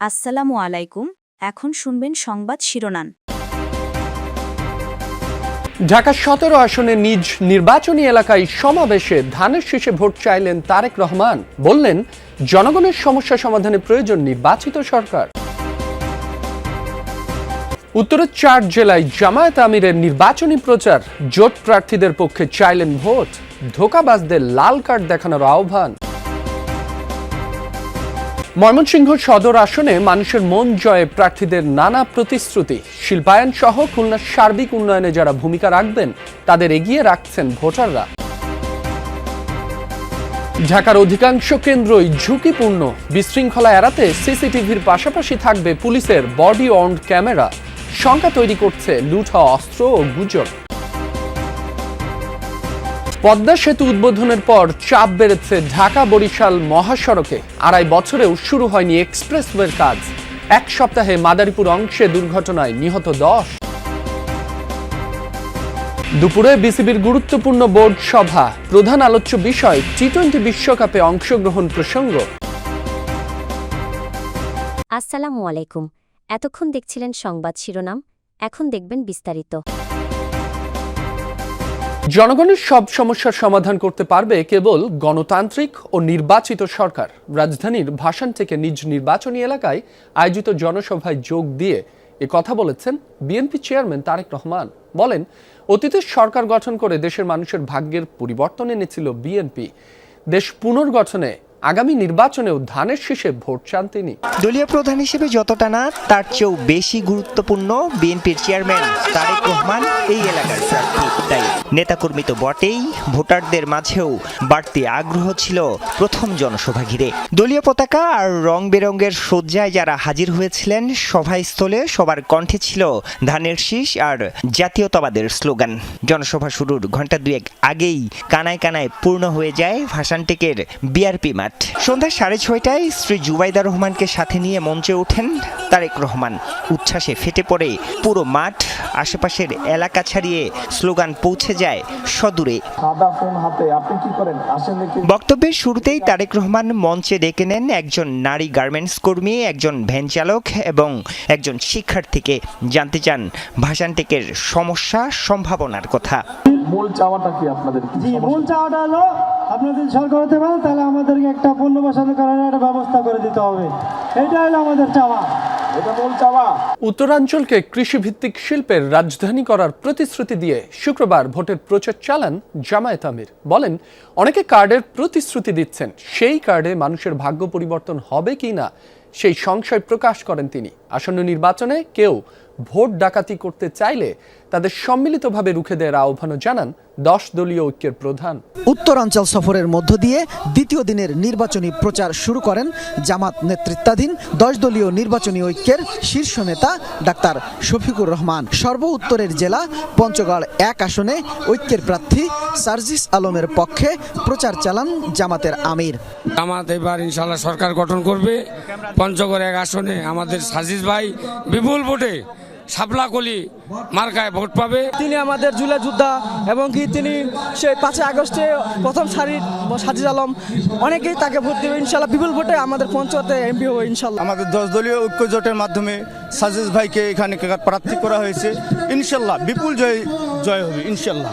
আসসালামু আলাইকুম, এখন শুনবেন সংবাদ শিরোনাম। ঢাকা সতেরো আসনে নিজ নির্বাচনী এলাকায় সমাবেশে ধানের শীষে ভোট চাইলেন তারেক রহমান। বললেন, জনগণের সমস্যা সমাধানে প্রয়োজন নির্বাচিত সরকার। উত্তরের চার জেলায় জামায়াত আমিরের নির্বাচনী প্রচার, জোট প্রার্থীদের পক্ষে চাইলেন ভোট। ধোকাবাজদের লাল কার্ড দেখানোর আহ্বান। ময়মনসিংহ সদর আসনে মানুষের মন জয়ে প্রার্থীদের নানা প্রতিশ্রুতি। শিল্পায়ন সহ খুলনার সার্বিক উন্নয়নে যারা ভূমিকা রাখবেন, তাদের এগিয়ে রাখছেন ভোটাররা। ঢাকার অধিকাংশ কেন্দ্রই ঝুঁকিপূর্ণ। বিশৃঙ্খলা এড়াতে সিসিটিভির পাশাপাশি থাকবে পুলিশের বডি অন ক্যামেরা। শঙ্কা তৈরি করছে লুট হওয়া অস্ত্র ও গুজব। পদ্মা সেতু উদ্বোধনের পর চাপ বেড়েছে ঢাকা বরিশাল মহাসড়কে। আড়াই বছরেও শুরু হয়নি এক্সপ্রেসওয়ের কাজ। এক সপ্তাহে মাদারীপুর অংশে দুর্ঘটনায় নিহত দশ। দুপুরে বিসিবির গুরুত্বপূর্ণ বোর্ড সভা, প্রধান আলোচ্য বিষয় টি টোয়েন্টি বিশ্বকাপে অংশগ্রহণ প্রসঙ্গ। আসসালামু আলাইকুম। এতক্ষণ দেখছিলেন সংবাদ শিরোনাম, এখন দেখবেন বিস্তারিত। জনগণের সব সমস্যার সমাধান করতে পারবে কেবল গণতান্ত্রিক ও নির্বাচিত সরকার। রাজধানীর ভাষান থেকে নিজ নির্বাচনী এলাকায় আয়োজিত জনসভায় যোগ দিয়ে এ কথা বলেছেন বিএনপি চেয়ারম্যান তারেক রহমান। বলেন অতীতের সরকার গঠন করে দেশের মানুষের ভাগ্যের পরিবর্তন এনেছিল বিএনপি। দেশ পুনর্গঠনে আগামী নির্বাচনেও ধানের শীষে ভোট চান তিনি। দলীয় প্রধান হিসেবে যতটা না, তার চেয়েও বেশি গুরুত্বপূর্ণ বিএনপির চেয়ারম্যান তারেক রহমান এই এলাকার প্রার্থী। নেতাকর্মী তো বটেই, ভোটারদের মাঝেও বাড়তি আগ্রহ ছিল প্রথম জনসভা ঘিরে। দলীয় পতাকা আর রং বেরঙের সজ্জায় যারা হাজির হয়েছিলেন, সভাস্থলে সবার কণ্ঠে ছিল ধানের শীষ আর জাতীয়তাবাদের স্লোগান। জনসভা শুরুর ঘণ্টা দুয়েক আগেই কানায় কানায় পূর্ণ হয়ে যায় ভাসানটেকের বিআরপি মাঠ সন্ধ্যা সাড়ে ছয়টায় শ্রী জুবাইদা রহমানকে সাথে নিয়ে মঞ্চে ওঠেন তারেক রহমান। উচ্ছ্বাসে ফেটে পড়ে পুরো মাঠ আশেপাশের এলাকা ছাড়িয়ে স্লোগান পৌঁছে যায় সদূরে। সাদা ফোন হাতে আপনি কি করেন? আসেন দেখি। বক্তব্যের শুরুতেই তারেক রহমান মঞ্চে ডেকে নেন একজন নারী গার্মেন্টস কর্মী একজন ভ্যান চালক এবং একজন শিক্ষার্থীকে। জানতে চান ভাষানটেকের সমস্যা সম্ভাবনার কথা। মূল চাওয়াটা কি আপনাদের? মূল চাওয়াটা হলো আপনি যদি সরকার হতে পারেন তাহলে আমাদেরকে একটা পণ্য বসানো করার একটা ব্যবস্থা করে দিতে হবে। এটা হলো আমাদের চাওয়া। এটা মূল চাওয়া। উত্তরাঞ্চলকে কৃষিভিত্তিক শিল্পের রাজধানী করার প্রতিশ্রুতি দিয়ে শুক্রবার ভোটের প্রচার চালান জামায়াত আমির। বলেন অনেকে কার্ডের প্রতিশ্রুতি দিচ্ছেন সেই কার্ডে মানুষের ভাগ্য পরিবর্তন হবে কি না সেই সংশয় প্রকাশ করেন তিনি। আসন্ন নির্বাচনে কেউ ভোট ডাকাতি করতে চাইলে তাদের সম্মিলিতভাবে রুখে দেওয়ার আহ্বানও জানান দশ দলীয় ঐক্যের প্রধান। উত্তরাঞ্চল সফরের মধ্য দিয়ে দ্বিতীয় দিনের নির্বাচনী প্রচার শুরু করেন জামাত নেতৃত্বাধীন দশ দলীয় নির্বাচনী ঐক্যের শীর্ষ নেতা ডাক্তার শফিকুর রহমান। সর্ব উত্তরের জেলা পঞ্চগড় এক আসনে ঐক্যের প্রার্থী সার্জিস আলমের পক্ষে প্রচার চালান জামাতের আমির। জামাত এবার ইনশাল্লাহ সরকার গঠন করবে। পঞ্চগড় এক আসনে আমাদের সাজিস ভাই বিপুল ভোটে শাপলা কলি মার্কায় ভোট পাবে। তিনি আমাদের জুলাই যোদ্ধা এবং কি তিনি সেই পাঁচই আগস্টে প্রথম সারির সাজিদ আলম অনেকেই তাকে ভোট দেবে। ইনশাল্লাহ বিপুল ভোটে আমাদের পঞ্চায়েতে এমপি হবে ইনশাল্লাহ আমাদের দশ দলীয় ঐক্য জোটের মাধ্যমে সাজিদ ভাইকে এখানে প্রার্থী করা হয়েছে। ইনশাল্লাহ বিপুল জয় জয় হবে ইনশাল্লাহ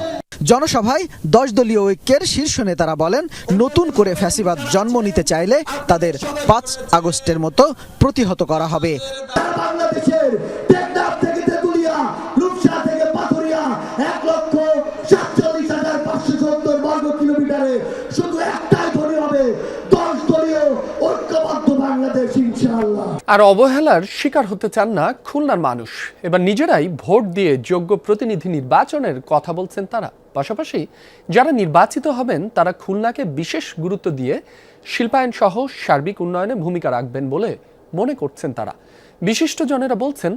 জনসভায় দশ দলীয় ঐক্যের শীর্ষ নেতারা বলেন নতুন করে ফ্যাসিবাদ জন্ম নিতে চাইলে তাদের পাঁচ আগস্টের মতো প্রতিহত করা হবে। বাংলাদেশের টেকনাফ থেকে তেতুলিয়া রূপসা থেকে পাথুরিয়া এক লক্ষ সাতচল্লিশ হাজার পাঁচশো সত্তর বর্গ কিলোমিটারে শুধু একটাই ধরে হবে দশ দলীয় ঐক্যবদ্ধ বাংলাদেশ ইনশাআল্লাহ। আর অবহেলার শিকার হতে চান না খুলনার মানুষ। এবার নিজেরাই ভোট দিয়ে যোগ্য প্রতিনিধি নির্বাচনের কথা বলছেন তারা। পাশাপাশি যারা নির্বাচিত হবেন, তারা খুলনাকে বিশেষ গুরুত্ব দিয়ে শিল্পায়ন সহ সার্বিক উন্নয়নে ভূমিকা রাখবেন বলে মনে করছেন তারা। বিশিষ্টজনেরা বলছেন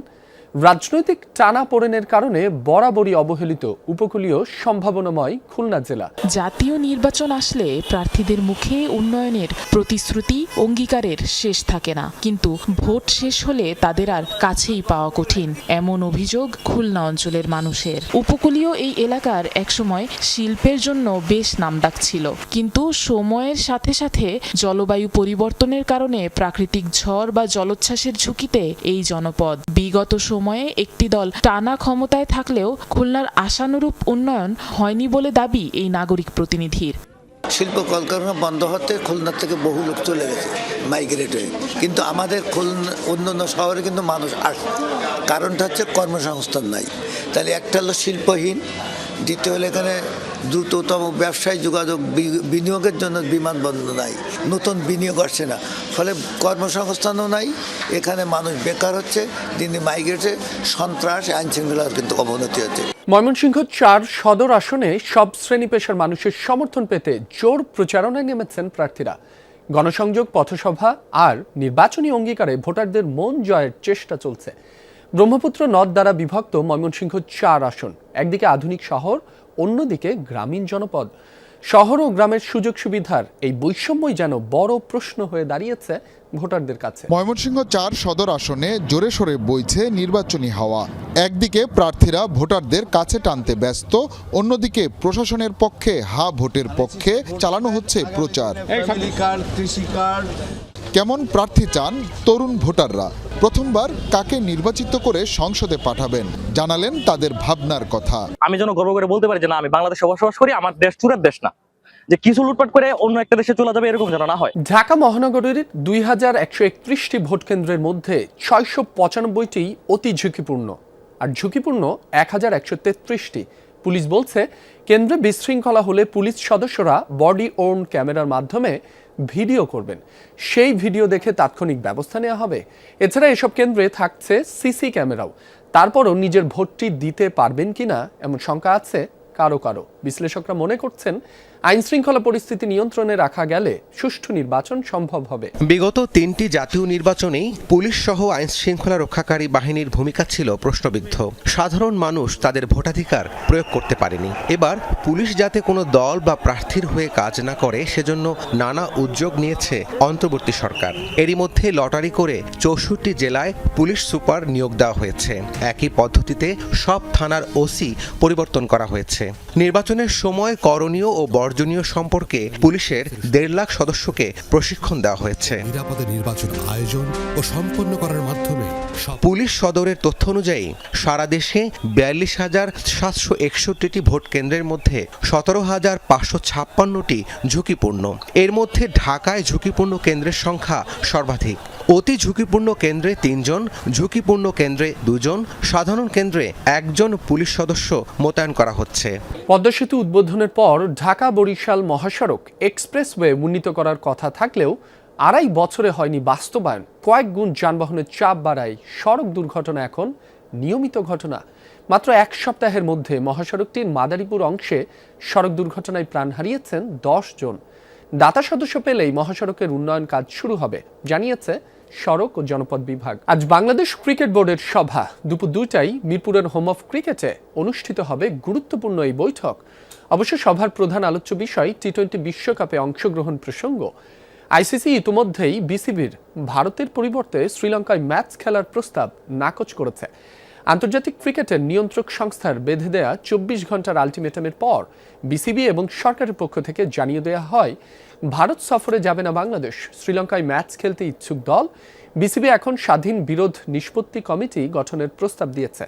রাজনৈতিক টানাপোড়েনের কারণে বরাবরই অবহেলিত উপকূলীয় সম্ভাবনাময় খুলনা জেলা। জাতীয় নির্বাচন আসলে প্রার্থীদের মুখে উন্নয়নের প্রতিশ্রুতি, অঙ্গীকারের শেষ থাকে না। কিন্তু ভোট শেষ হলে তাদের আর কাছেই পাওয়া কঠিন। এমন অভিযোগ খুলনা অঞ্চলের মানুষের। উপকূলীয় এই এলাকার একসময় শিল্পের জন্য বেশ নামডাক ছিল। কিন্তু সময়ের সাথে সাথে জলবায়ু পরিবর্তনের কারণে প্রাকৃতিক ঝড় বা জলোচ্ছ্বাসের ঝুঁকিতে এই জনপদ বিগত সময়ে একটি দল টানা ক্ষমতায় থাকলেও খুলনার আশানুরূপ উন্নয়ন হয়নি বলে দাবি এই নাগরিক প্রতিনিধির। শিল্প কলকারখানা বন্ধ হতে খুলনা থেকে বহু লোক চলে গেছে মাইগ্রেট হয়ে। কিন্তু আমাদের খুলনা, অন্যান্য শহরে কিন্তু মানুষ আসে। কারণটা হচ্ছে কর্মসংস্থান নাই। তাহলে একটা হলো শিল্পহীন, দ্বিতীয় হলো এখানে দ্রুততম ব্যবসায় যোগাযোগ বিনিয়োগের জন্য বিমানবন্দর নাই। নতুন বিনিয়োগ আসছে না। ফলে কর্মসংস্থানও নাই। এখানে মানুষ বেকার হচ্ছে, দিনে মাইগ্রেটে সন্ত্রাস, আইন শৃঙ্খলার কিন্তু অবনতি হচ্ছে। ময়মনসিংহ চার সদর আসনে সব শ্রেণি পেশার মানুষের সমর্থন পেতে জোর প্রচারণায় নেমেছেন প্রার্থীরা। গণসংযোগ, পথসভা আর নির্বাচনী অঙ্গীকারে ভোটারদের মন জয়ের চেষ্টা চলছে। ব্রহ্মপুত্র নদ দ্বারা বিভক্ত ময়মনসিংহ চার আসন। একদিকে আধুনিক শহর অন্যদিকে গ্রামীণ জনপদ শহর ও গ্রামের সুযোগ সুবিধার এই বৈষম্যই যেন বড় প্রশ্ন হয়ে দাঁড়িয়েছে ভোটারদের কাছে। ময়মনসিংহ চার সদর আসনে জোরে সোরে বইছে নির্বাচনী হাওয়া। একদিকে প্রার্থীরা ভোটারদের কাছে টানতে ব্যস্ত অন্যদিকে প্রশাসনের পক্ষে হা ভোটের পক্ষে চালানো হচ্ছে প্রচার। কৃষি কার্ড কেমন প্রার্থী চান তরুণ ভোটাররা? প্রথমবার কাকে নির্বাচিত করে সংসদে পাঠাবেন? জানালেন তাদের ভাবনার কথা। আমি যেন গর্ব করে বলতে পারি যে না আমি বাংলাদেশে বসবাস করি আমার দেশ চুরের দেশ না। যে কিছু লুটপাট করে অন্য একটা দেশে চলে যাবে এরকম যেন না হয়। ঢাকা মহানগরীর দুই হাজার একশো একত্রিশটি ভোট কেন্দ্রের মধ্যে ছয়শো পঁচানব্বইটি অতি ঝুঁকিপূর্ণ আর ঝুঁকিপূর্ণ এক হাজার একশো তেত্রিশটি। পুলিশ বলছে কেন্দ্রে বিশৃঙ্খলা হলে পুলিশ সদস্যরা বডি ওর্ন ক্যামেরার মাধ্যমে ভিডিও করবেন। সেই ভিডিও দেখে তাৎক্ষণিক ব্যবস্থা নেওয়া হবে। এছাড়া এসব কেন্দ্রে থাকছে সিসি ক্যামেরাও। তারপরও নিজের ভোটটি দিতে পারবেন কিনা এমন শঙ্কা আছে কারও কারও। বিশ্লেষকরা মনে করছেন আইন শৃঙ্খলা পরিস্থিতি নিয়ন্ত্রণে রাখা গেলে সুষ্ঠু নির্বাচন সম্ভব হবে। বিগত তিনটি জাতীয় নির্বাচনেই পুলিশ সহ আইন শৃঙ্খলা রক্ষাকারী বাহিনীর ভূমিকা ছিল প্রশ্নবিদ্ধ। সাধারণ মানুষ তাদের ভোটাধিকার প্রয়োগ করতে পারেনি। এবার পুলিশ যাতে কোনো দল বা প্রার্থীর হয়ে কাজ না করে, সেজন্য নানা উদ্যোগ নিয়েছে অন্তর্বর্তী সরকার। এরই মধ্যে লটারি করে চৌষট্টি জেলায় পুলিশ সুপার নিয়োগ দেওয়া হয়েছে। একই পদ্ধতিতে সব থানার ওসি পরিবর্তন করা হয়েছে। নির্বাচনের সময় করণীয় ও বর্জনীয় সম্পর্কে পুলিশের দেড় লাখ সদস্যকে প্রশিক্ষণ দেওয়া হয়েছে। নিরাপদে নির্বাচন আয়োজন ও সম্পন্ন করার মাধ্যমে পুলিশ সদরের তথ্য অনুযায়ী সারা দেশে বিয়াল্লিশ হাজার সাতশো একষট্টিটি ভোট কেন্দ্রের মধ্যে সতেরো হাজার পাঁচশো ছাপ্পান্নটি ঝুঁকিপূর্ণ। এর মধ্যে ঢাকায় ঝুঁকিপূর্ণ কেন্দ্রের সংখ্যা সর্বাধিক। অতি ঝুঁকিপূর্ণ কেন্দ্রে তিনজন, ঝুঁকিপূর্ণ কেন্দ্রে দুজন, সাধারণ কেন্দ্রে একজন পুলিশ সদস্য মোতায়েন করা হচ্ছে। পদ্মা সেতু উদ্বোধনের পর ঢাকা বরিশাল মহাসড়ক এক্সপ্রেসওয়ে উন্নীত করার কথা থাকলেও আড়াই বছরে হয়নি বাস্তবায়ন। কয়েক গুণ যানবাহনের চাপ বাড়ায় সড়ক দুর্ঘটনা এখন নিয়মিত ঘটনা। মাত্র এক সপ্তাহের মধ্যে মহাসড়কটির মাদারীপুর অংশে সড়ক দুর্ঘটনায় প্রাণ হারিয়েছেন দশ জন। দাতা সদস্য পেলেই মহাসড়কের উন্নয়ন কাজ শুরু হবে, জানিয়েছে সড়ক ও জনপদ বিভাগ। আজ বাংলাদেশ ক্রিকেট বোর্ডের সভা। দুপুর দুইটাই মিরপুরের হোম অফ ক্রিকেটে অনুষ্ঠিত হবে গুরুত্বপূর্ণ এই বৈঠক। অবশ্য সভার প্রধান আলোচ্য বিষয় টি টোয়েন্টি বিশ্বকাপে অংশগ্রহণ প্রসঙ্গ। আইসিসি ইতিমধ্যেই বিসিবির ভারতের পরিবর্তে শ্রীলঙ্কায় ম্যাচ খেলার প্রস্তাব নাকচ করেছে। আন্তর্জাতিক ক্রিকেটের নিয়ন্ত্রক সংস্থার বেঁধে দেয়া চব্বিশ ঘণ্টার আলটিমেটামের পর বিসিবি এবং সরকারের পক্ষ থেকে জানিয়ে দেওয়া হয়, ভারত সফরে যাবে না বাংলাদেশ। শ্রীলঙ্কায় ম্যাচ খেলতে ইচ্ছুক দল। বিসিবি এখন স্বাধীন বিরোধ নিষ্পত্তি কমিটি গঠনের প্রস্তাব দিয়েছে।